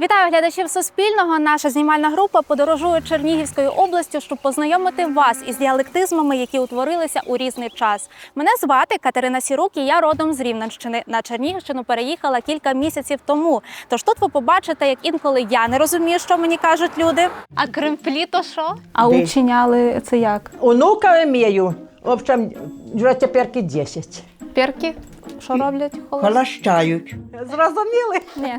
Вітаю глядачів Суспільного. Наша знімальна група подорожує Чернігівською областю, щоб познайомити вас із діалектизмами, які утворилися у різний час. Мене звати Катерина Сірук, і я родом з Рівненщини. На Чернігівщину переїхала кілька місяців тому. Тож тут ви побачите, як інколи я не розумію, що мені кажуть люди. А кремплі то що? А учиняли це як? Онука имею. В общем, вже теперки 10. Перки? Що роблять? Холощають. Зрозуміли? Ні.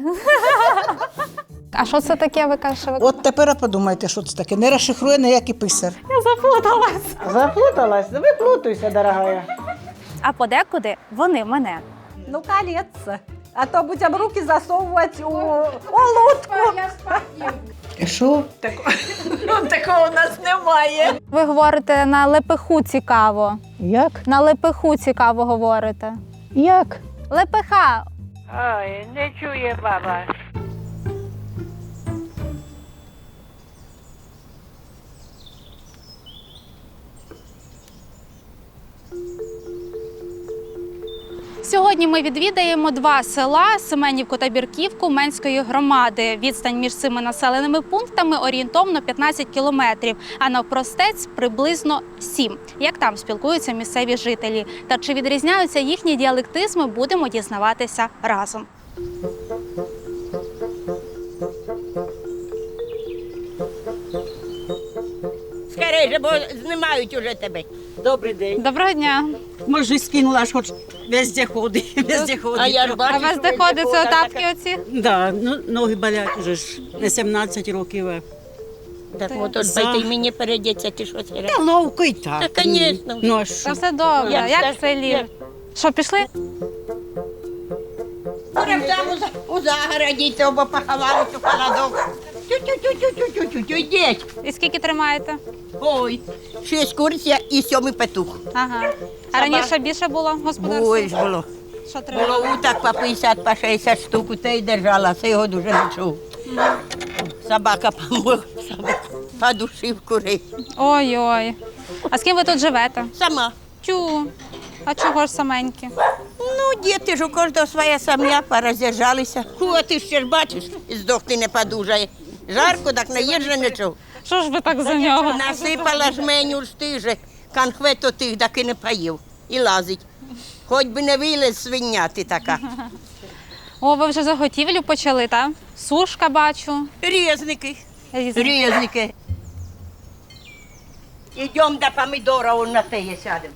А що це таке? Ви кажете? От тепер подумайте, що це таке. Не розшифрує ніякий писар. Я заплуталась. Заплуталась? Виплутуйся, дорогая. А подекуди вони мене. Ну, колеться. А то будемо руки засовувати у, у лутку. Що? Ну, такого у нас немає. Ви говорите на лепеху цікаво. Як? На лепеху цікаво говорите. Як? Лепеха. Ой, не чує баба. Сьогодні ми відвідаємо два села Семенівку та Бірківку Менської громади. Відстань між цими населеними пунктами орієнтовно 15 кілометрів, а навпростець приблизно 7. Як там спілкуються місцеві жителі? Та чи відрізняються їхні діалектизми, будемо дізнаватися разом. Скоріше, бо знімають уже тебе. Добрий день. Доброго дня. Може, скинула ж хоч везде ходить, везде ходить. А я ж бачу, А вас це ходите, оці? Да, ну, ноги болять уже ж не 17 років. а. Так от от За. байте мені передеться, ти що це? Та ловко й так. Та, конечно. Ну, а Та що? все добре. Я Як теж- в селі? Що, пішли? Будемо там у, за- у загороді цього поховали цю холодок. Тю-тю-тю-тю-тю-тю-тю, йдіть. І скільки тримаєте? Ой, шість курця і сьомий петух. Ага. А раніше більше було господарство? Ой, було. Що треба? Було уток по 50, по 60 штук, те й держала, це його дуже не чув. Собака помогла, собака подушив курей. Ой-ой. А з ким ви тут живете? Сама. Тю. А чого ж саменькі? Ну, діти ж у кожного своя сім'я, пороз'їжджалися. О, ти ще ж бачиш, здохти не подужає. Жарко, так не же нічого. Що ж ви так за нього? Насипала жменю ж ти же, конхвету тих, так і не поїв. І лазить. Хоч би не вилез свиня ти така. О, ви вже заготівлю почали, так? Сушка бачу. Різники, різники. Ідемо до помідора, он на теє сядемо.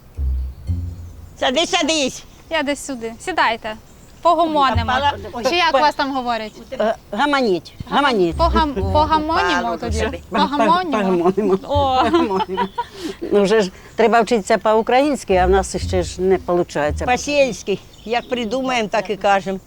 Садись, садись. Я десь сюди. Сідайте. Погомонимо. Чи як вас там говорять? Е, Гаманіть, гаманіть. Погам... Погамонімо тоді. Погамонімо. Погамонимо. О. Ну, вже ж треба вчитися по-українськи, а в нас ще ж не виходить. По-сільськи, як придумаємо, так і кажемо.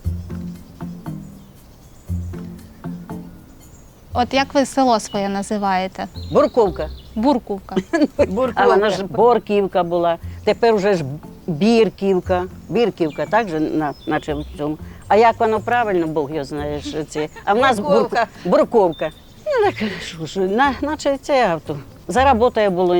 от як ви село своє називаєте? Бурковка. Бурківка. А вона ж Борківка була. Тепер вже ж Бірківка. Бірківка, так же, на, наче в цьому. А як воно правильно, Бог його знає. Що це. А в нас Бурковка. Бурк- Бурковка. Ну, так, що ж, на, наче це авто. За роботою було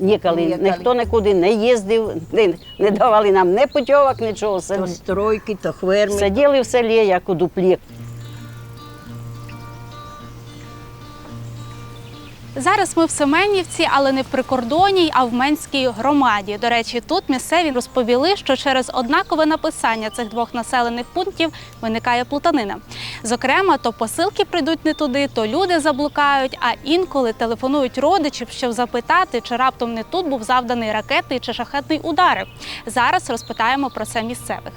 ніколи. Ніхто нікуди не їздив, не, не давали нам ні путьовок, нічого. То стройки, то хверми. Сиділи в селі, як у дуплі. Зараз ми в Семенівці, але не в прикордонній, а в Менській громаді. До речі, тут місцеві розповіли, що через однакове написання цих двох населених пунктів виникає плутанина. Зокрема, то посилки прийдуть не туди, то люди заблукають, а інколи телефонують родичів, щоб запитати, чи раптом не тут був завданий ракетний чи шахетний удари. Зараз розпитаємо про це місцевих.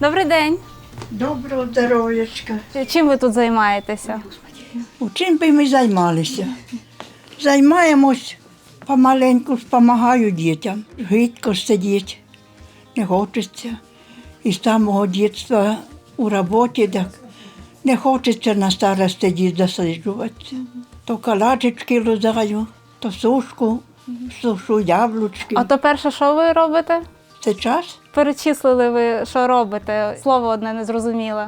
Добрий день. Доброго здоров'ячка. Чим ви тут займаєтеся? У чим би ми займалися? Займаємось помаленьку, допомагаю дітям. Гидко сидіть, не хочеться. І з самого дитинства у роботі так не хочеться на старості дід досиджуватися. То калачечки лузаю, то сушку, сушу яблучки. А то перше, що ви робите? Це час? Перечислили ви, що робите. Слово одне не зрозуміло.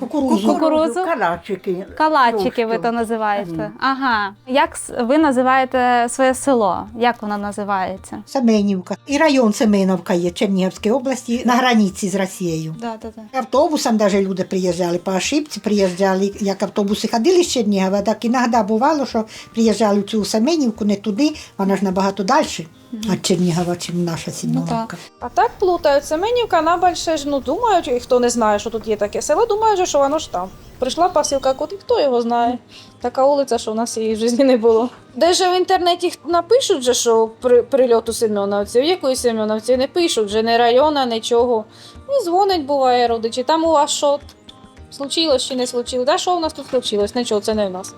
Кукурузу. Кукурудзу? Калачики. Калачики ви то називаєте. Ага. Як с- ви називаєте своє село? Як воно називається? Семенівка. І район Семеновка є Чернігівської області на границі з Росією. Да, да, да. Автобусом даже люди приїжджали, по ошибці приїжджали, як автобуси ходили з Чернігова, так іноді бувало, що приїжджали в цю Семенівку, не туди, вона ж набагато далі від Чернігова, ніж наша Семеновка. А так плутають. Семенівка на більше ж ну думають, і хто не знає, що тут є таке село, думають, що воно ж там. Прийшла посилка куди, хто його знає. Така вулиця, що в нас її в житті не було. Де ж в інтернеті напишуть, же, що при, прильот у Семеновці, в якої Семеновці не пишуть, вже не района, нічого. І дзвонить, буває родичі. Там у вас що? Случилось чи не случилось? Да що в нас тут случилось? Нічого, це не в нас.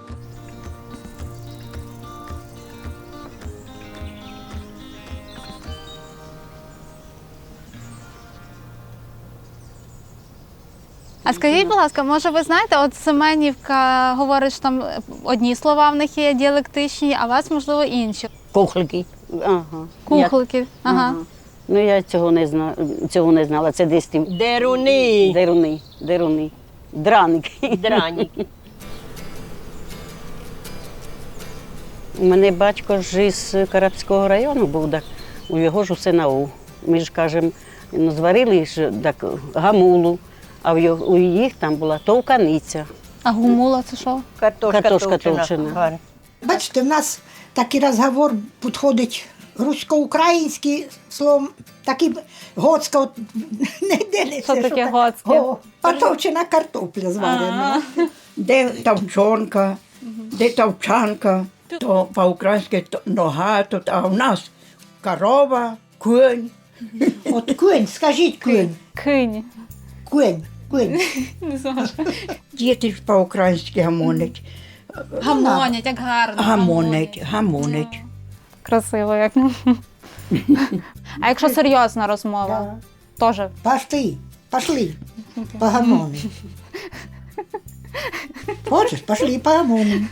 А скажіть, будь ласка, може ви знаєте, от Семенівка говорить, що там одні слова в них є діалектичні, а у вас, можливо, інші. Кухлики. Ага. Я- Кухлики. Ага. Ну я цього не зна... цього не знала. Це десь тим Деруни. деруни, деруни. Драники. Драніки. У мене батько ж із Карабського району був, так у його ж усе на У. Ми ж кажемо, ну, зварили ж так гамулу, а в його, у їх там була товканиця. А гумула це що? Картошка, Картошка товчена. товчена. Бачите, в нас такий розговор підходить русько-український словом, такий гоцька, не ділиться. Що таке гоцьке? Потовчена картопля зварена. Де тавчонка, де тавчанка, то по-українськи нога тут, а у нас корова, конь. От кунь, скажіть кунь, Кинь. Кунь, кунь. Діти ж по-українськи гамонять. Гамонять, як гарно. Гамонять, гамонять. Красиво як. А якщо серйозна розмова? Теж. Пошли, пошли, погамони. Хочеш, пошли погамони.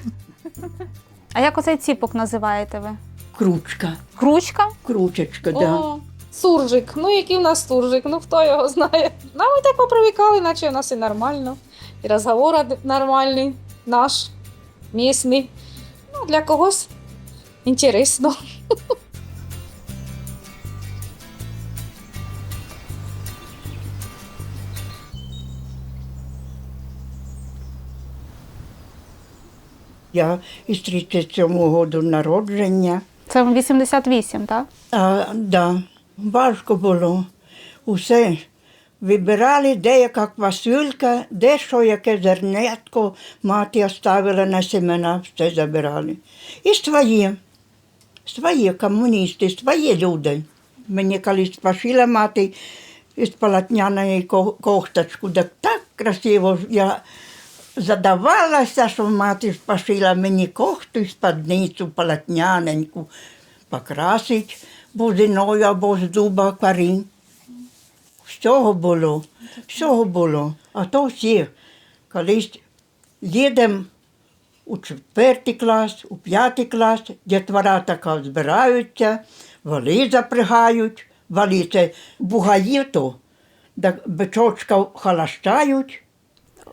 А як оцей ціпок називаєте ви? Кручка, Кручка? кручечка, да. Суржик. Ну який в нас суржик? Ну хто його знає? Ну ми так попривикали, наче у нас і нормально. І розговор нормальний, наш, місний. Ну, для когось інтересно. Я із 37-го року народження. Це 88, так? А, да, важко було. Усе вибирали, де яка квасюлька, де що, яке зернятко мати оставила на семена, все забирали. І свої, свої комуністи, свої люди. Мені колись пошила мати із полотняної ко- кофточку, так, красиво я задавалася, що мати пошила мені кофту і спадницю полотняненьку покрасить бузиною або з дуба корінь. Всього було, всього було. А то всі колись їдемо у четвертий клас, у п'ятий клас, дітвора така збираються, вали запрягають, вали це бугаї то, бичочка халащають,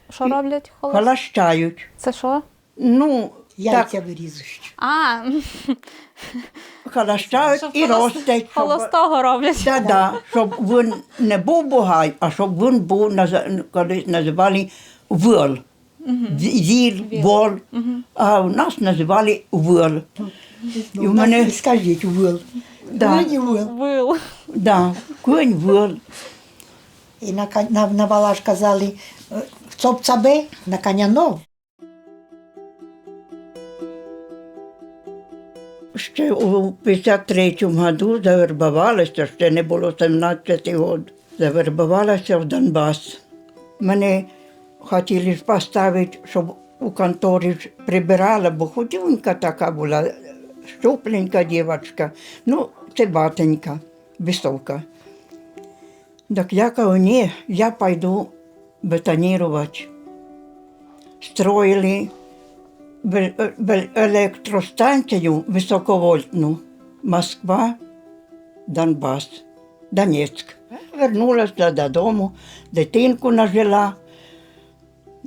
Що роблять? Халащають. Це що? Ну, Яйця так, вирізують. А, халащають і ростять. щоб- холостого роблять. Да, да, щоб він не був бугай, а щоб він був, колись називали вил. Віл, вол. А у нас називали вил. І в мене, скажіть, вил. да, Мені вил. Вил. да, кінь вил. І на, на, на вала ж казали, е, в цопцабе, на коня нов. Ще у 53-му году завербувалася, ще не було 17 років. Завербувалася в Донбас. Мене хотіли поставити, щоб у конторі прибирала, бо худюнька така була, щупленька дівчинка, ну, цибатенька, висока. Так я кажу, ні, я пойду бетонувати. Строїли електростанцію високовольтну Москва, Донбас, Донецьк. Вернулася додому, дитинку нажила.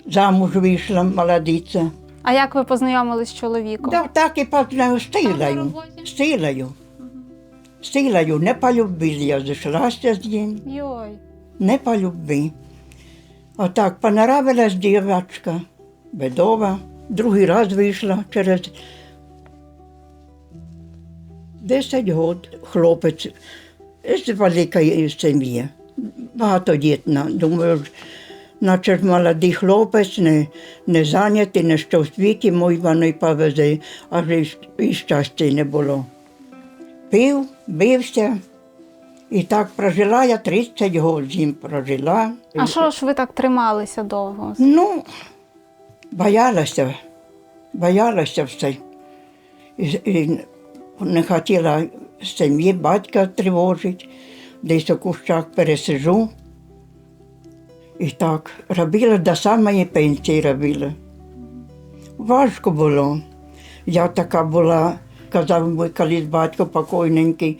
Замуж вийшла молодиця. А як ви познайомились з чоловіком? Да, так і познаю з Тилею. З Тилею. Не по любві я зійшлася з ним. Йой. Не по любві. Отак понравилась дівчинка, бедова. Другий раз вийшла через 10 років. Хлопець з великої сім'ї, багатодітна. Думаю, наче ж молодий хлопець, не, не зайнятий, не що в світі, мой воно й повезе, аж і, і щастя не було. Пив, бився. І так прожила я 30 років прожила. А що ж ви так трималися довго? Ну, боялася, боялася все. І, і не хотіла сім'ї батька тривожити, десь у кущах пересижу. І так, робила до самої пенсії робила. Важко було. Я така була, казав мій колись батько покойненький,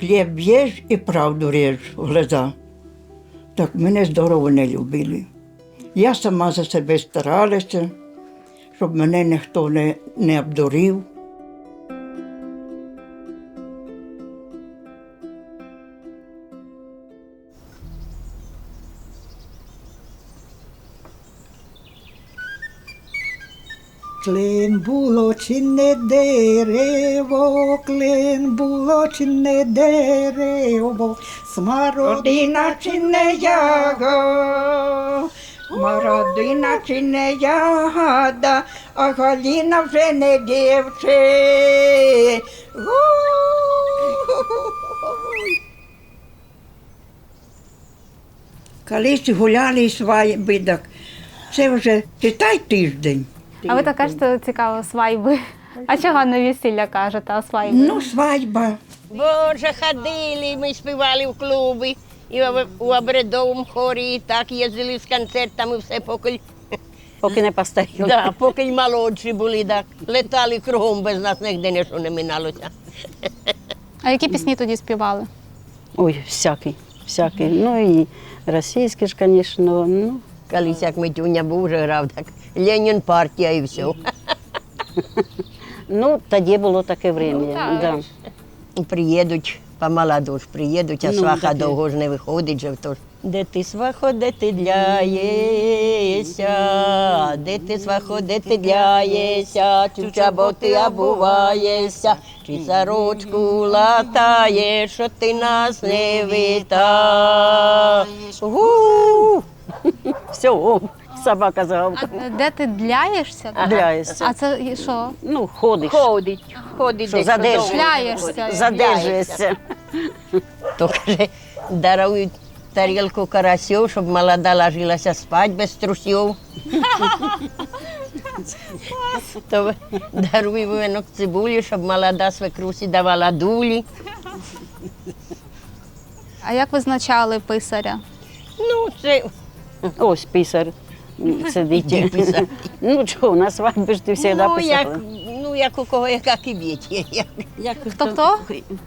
хліб їж і правду ріж в глаза. Так мене здорово не любили. Я сама за себе старалася, щоб мене ніхто не, не обдурив. Клен було чинне дерево, клен було чинне дерево, смородина чинне яго, Мародина чи не ягода, а Галіна вже не дівче. Колись гуляли свадьби, так це вже читай тиждень. А ви так кажете цікаво, свайби. А чого на весілля кажете, а свайби? Ну, свадьба. Боже, ходили, ми співали в клубі, і в- у обрядовому хорі, і так їздили з концертами, все поки, Поки не постаріли. да, поки й молодші були, так. Летали кругом, без нас ніде нічого не миналося. А які пісні тоді співали? Ой, всякий, всякий. Ну і російський ж, звісно. Ну, Колись як Митюня був вже грав, так Ленін партія і все. ну тоді було таке время. да. І приїдуть, помаладу ж приїдуть, а Ну, сваха таке. довго ж не виходить же. Тож. Де ти свахо, де ти дляєшся, де ти свахо, де ти дляєшся, чи чаботи обуваєшся, чи сорочку латаєш, що ти нас не вітаєш. Все, собака А де ти дляєшся? Дляєшся. А це що? Ну, ходиш. Ходить, ходить. Що, десь задержує? Шляєшся. Задержуєшся. То каже, дарують тарілку карасів, щоб молода ложилася спати без трусів. То даруй винок цибулі, щоб молода свекрусі давала дулі. А як визначали писаря? Ну, це Ось писар сидить. Ну чого, на свадьбі ж ти завжди ну, як, писала. ну, як у кого яка кибєть. Як Хто хто?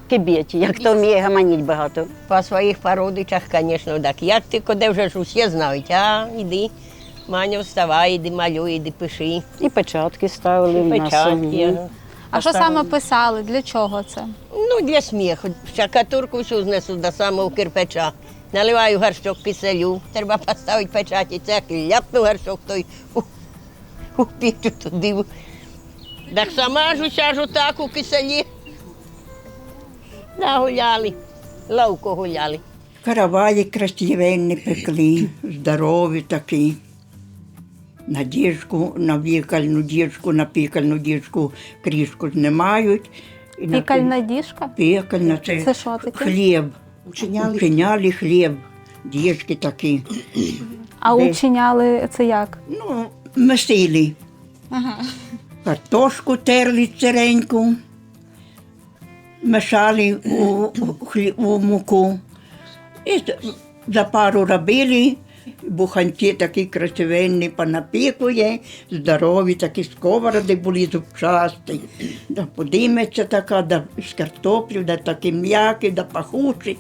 Кибєті, як хто вміє гаманіть багато. По своїх породичах, звісно, так. Як ти куди вже ж усі знають, а іди. Маню, вставай, іди малюй, іди пиши. І печатки ставили в нас. Печатки. Ага. А що саме писали? Для чого це? Ну, для сміху. Штукатурку всю знесу до самого кирпича. Наливаю горшок киселю, треба поставити печать, і це ляпну горшок той у, у пічу туди. Так сама ж сяжу так у киселі. Нагуляли, ловко гуляли. Караваї красивенні пекли, здорові такі. На діжку, на вікальну діжку, на пікальну діжку крішку знімають. І на Пікальна діжка? Пекальна це, Це що таке? хліб. Учиняли Учиняли хліб, діжки такі. А Де? учиняли це як? Ну, месили. Картошку терли цереньку, мешали у, у, хлі- у муку. І з- за пару робили. Буханці такі красивенні понапікує, здорові такі сковороди були зубчасті. Да подиметься така, да з картоплю, да такі м'які, да пахучі.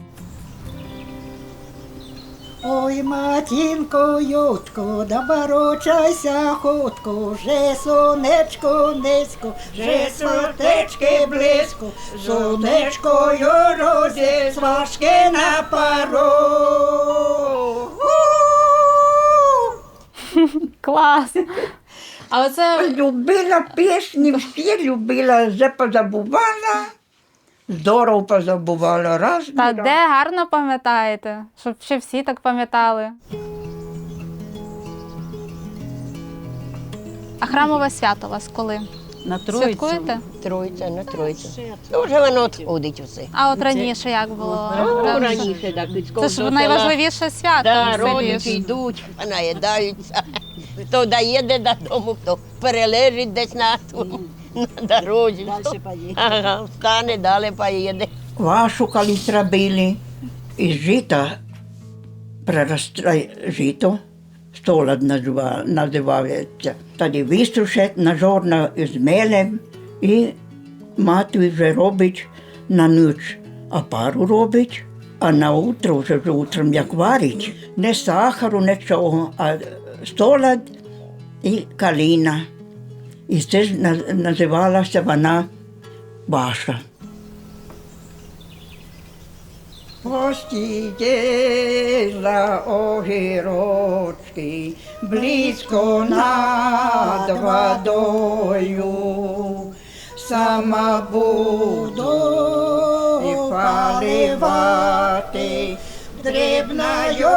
Ой, матінко, йотко, да барочайся хотко, же сонечко низько, же сотечки близько, сонечкою розі, сважки на пару. Клас! А оце Любила пісні, всі любила, вже позабувала. Здорово позабувала. Раз, та два. де гарно пам'ятаєте, щоб ще всі так пам'ятали. А храмове свято у вас коли? На Троїцю. Святкуєте? Троїця на Троїцю. Дуже воно відходить усе. А от раніше як було? Ну, Раніше. так Це ж найважливіше свято. Да, в селі родичі ж. йдуть, наїдаються. Хто доїде додому, хто перележить десь на, на дорозі. Хто- Ага, встане, далі поїде. Квашу, коли робили, із жита проросте жито, столад називається. Тоді висушать на жорна з мелем і мати вже робить на ніч, а пару робить, а на утро вже утром як варить. Не сахару, нічого, а столад і каліна. І це ж називалася вона ваша. Постіла огірочки близько над водою, сама буду і дрібною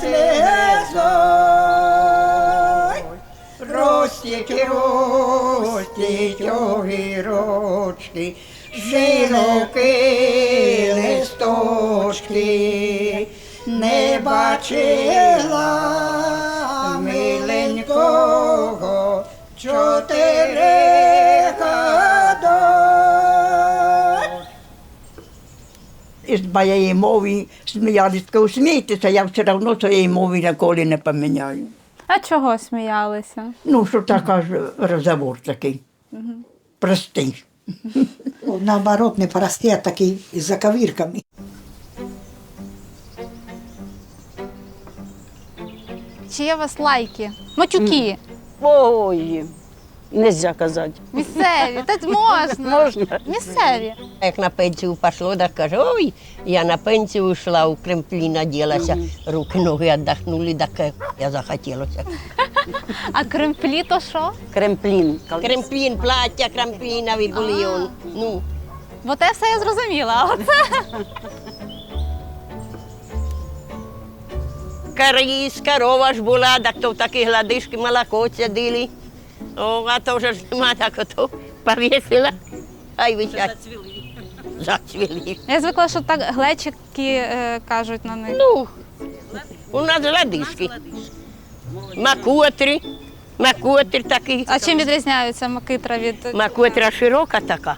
слезою. Ростіть, ростіть огірочки, широкі листочки, не бачила миленького чотири. Із моєї мови сміялись, смійтеся, я все одно своєї мови ніколи не поміняю. А чого сміялися? Ну, що така ж розговор такий. Простий. Наоборот, не простий, а такий із заковірками. Чи є у вас лайки? Матюки? Ой, нельзя казати. Місцеві? Та можна. Можна. Місцеві. Як на пенсію пішло, так каже, ой, я на пенсію йшла, у кремплі наділася, руки, ноги віддохнули, так я захотілося. А кремплі то що? Кремплін. Кремплін, плаття, кремплінові були. он. Ну, Бо те все я зрозуміла. А оце Каріс, корова ж була, так то в такі гладишки молоко цядили. О, а то вже ж нема, так ото повісила. Хай висять. Зацвіли. я звикла, що так глечики е, кажуть на них. Ну, у нас гладишки. Макотри. Макотри такий. А чим відрізняються макитра від Макотра широка така.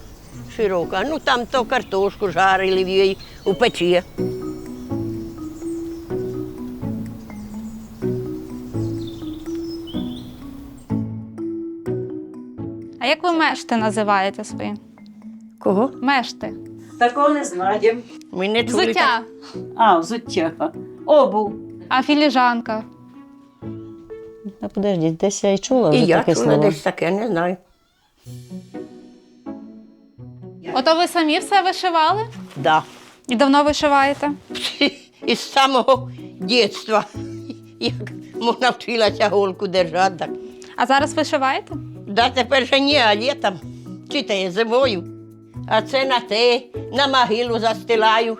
Широка. Ну там то картошку жарили в її у печі. А як ви мешти називаєте свої? Кого? Мешти. Такого не знаємо. Ми не чули. Взуття. А, взуття. Обув. А філіжанка. А подожди, десь я й чула І вже я таке чула слово. десь таке, не знаю. Ото ви самі все вишивали? Да. І давно вишиваєте? Із самого дитинства. Як навчилася голку держати. Так. А зараз вишиваєте? Да, тепер же ні, а літом. Читає зимою. А це на те, на могилу застилаю,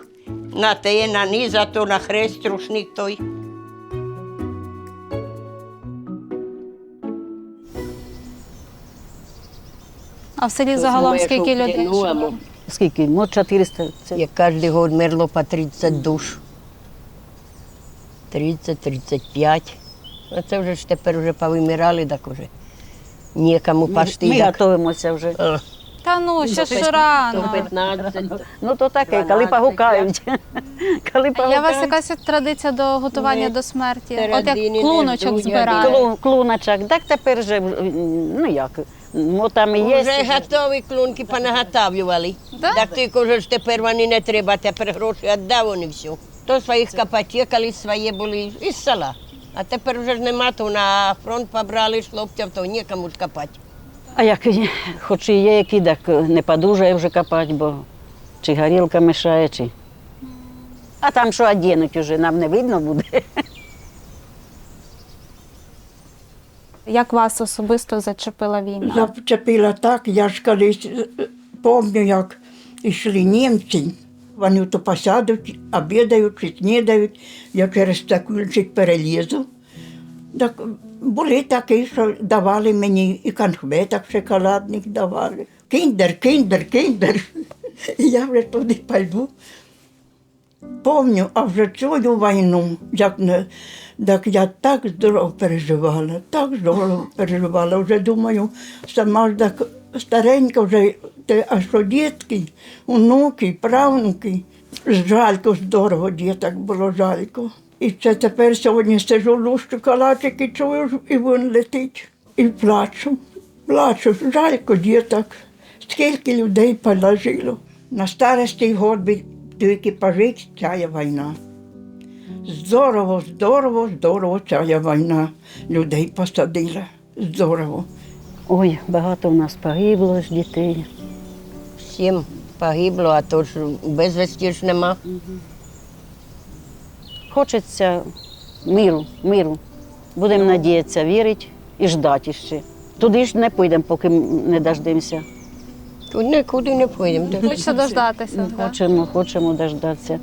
на те, на низ, а то на хрест рушник той. А в селі загалом скільки людей? живе? Скільки? Мо 400. Це Як кожен год мерло по 30 душ. 30-35. А це вже ж тепер вже повимирали, так уже нікому пашти. Ми як. готуємося вже. Е, Та ну, ще ж рано. 15. Ну то таке, коли 12, погукають. Коли А є у вас погукають. якась традиція до готування Ні. до смерті? От як клуночок ждуть, збирають. Клу- Клуночок, так тепер же, ну як, ну там і є. Вже готові клунки понаготавлювали. Да? Так вже ж тепер вони не треба, тепер гроші віддав вони все. То своїх капаті, колись свої були із села. А тепер вже ж нема, то на фронт побрали хлопців, то нікому ж копати. А як хоч і є які, так не подужає вже копати, бо чи горілка мешає, чи. А там що одінуть уже, нам не видно буде. Як вас особисто зачепила війна? Зачепила так, я ж колись е, е, як йшли німці. Вони то посадуть, обідають снідають, я через стакульчик перелізу. Так були такі, що давали мені і конфеток шоколадних давали. Кіндер, кіндер, кіндер. І я вже туди пойду. Помню, а вже цю війну, як не, так я так здорово переживала, так здорово переживала. Вже думаю, сама ж так старенька вже, те, а що дітки, онуки, правнуки. Жалько, здорово діток було жалько. І це тепер сьогодні сижу, лущу калачик і чую, і він летить. І плачу, плачу, жалько діток. Скільки людей положило. На старості год тільки пожить ця війна. Здорово, здорово, здорово ця війна. Людей посадила. Здорово. Ой, багато в нас погибло ж дітей. Сім погибло, а то ж безвісті ж нема. Хочеться миру, миру. Будемо надіятися, вірити і ждати ще. Туди ж не підемо, поки не дождемося. Тут нікуди не поїдемо. Хочеться дождатися. Хочемо, хочемо дождатися.